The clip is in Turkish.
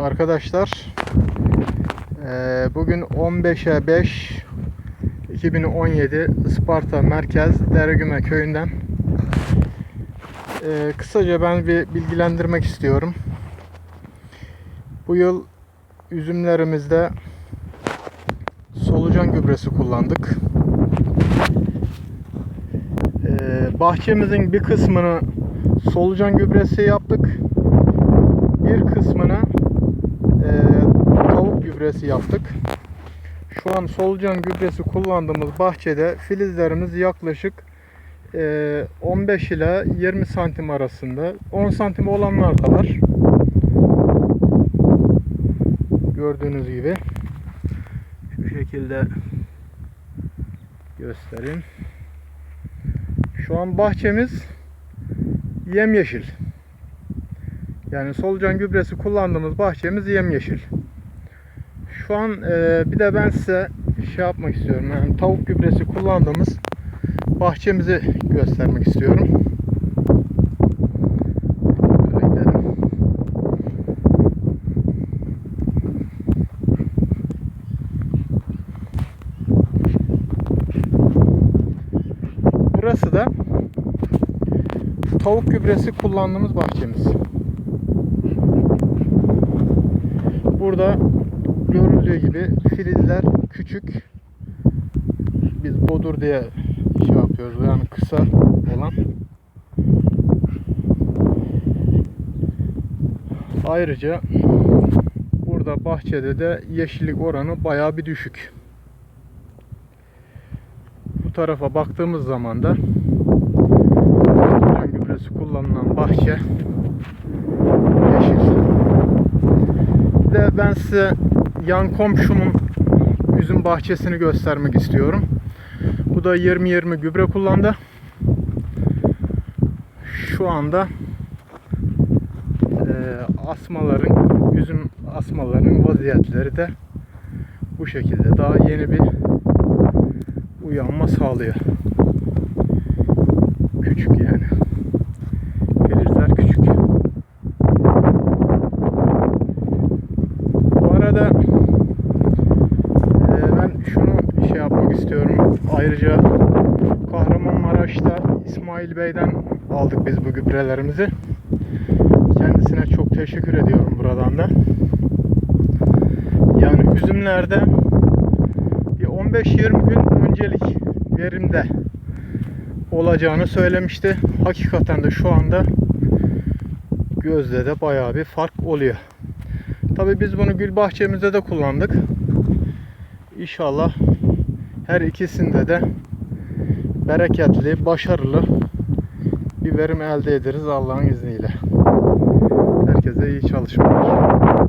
arkadaşlar. Ee, bugün 15'e 5 2017 Isparta Merkez Deregüme köyünden. Ee, kısaca ben bir bilgilendirmek istiyorum. Bu yıl üzümlerimizde solucan gübresi kullandık. Ee, bahçemizin bir kısmını solucan gübresi yaptık. Bir kısmını e, gübresi yaptık. Şu an solucan gübresi kullandığımız bahçede filizlerimiz yaklaşık e, 15 ile 20 santim arasında. 10 santim olanlar da var. Gördüğünüz gibi. Şu şekilde göstereyim. Şu an bahçemiz yemyeşil. Yani solucan gübresi kullandığımız bahçemiz yemyeşil. Şu an e, bir de ben size şey yapmak istiyorum. Yani tavuk gübresi kullandığımız bahçemizi göstermek istiyorum. Burası da tavuk gübresi kullandığımız bahçemiz. Burada görüldüğü gibi filizler küçük. Biz bodur diye şey yapıyoruz. Yani kısa olan. Ayrıca burada bahçede de yeşillik oranı bayağı bir düşük. Bu tarafa baktığımız zaman da gübresi kullanılan bahçe yeşil. Bir ben size yan komşumun üzüm bahçesini göstermek istiyorum. Bu da 20-20 gübre kullandı. Şu anda e, asmaların, üzüm asmalarının vaziyetleri de bu şekilde. Daha yeni bir uyanma sağlıyor. Küçük yani. Filizler küçük. Bu arada e, ben şunu şey yapmak istiyorum. Ayrıca Kahramanmaraş'ta İsmail Bey'den aldık biz bu gübrelerimizi. Kendisine çok teşekkür ediyorum buradan da. Yani üzümlerde bir 15-20 gün öncelik verimde olacağını söylemişti. Hakikaten de şu anda gözde de bayağı bir fark oluyor. Tabi biz bunu gül bahçemizde de kullandık. İnşallah her ikisinde de bereketli, başarılı bir verim elde ederiz Allah'ın izniyle. Herkese iyi çalışmalar.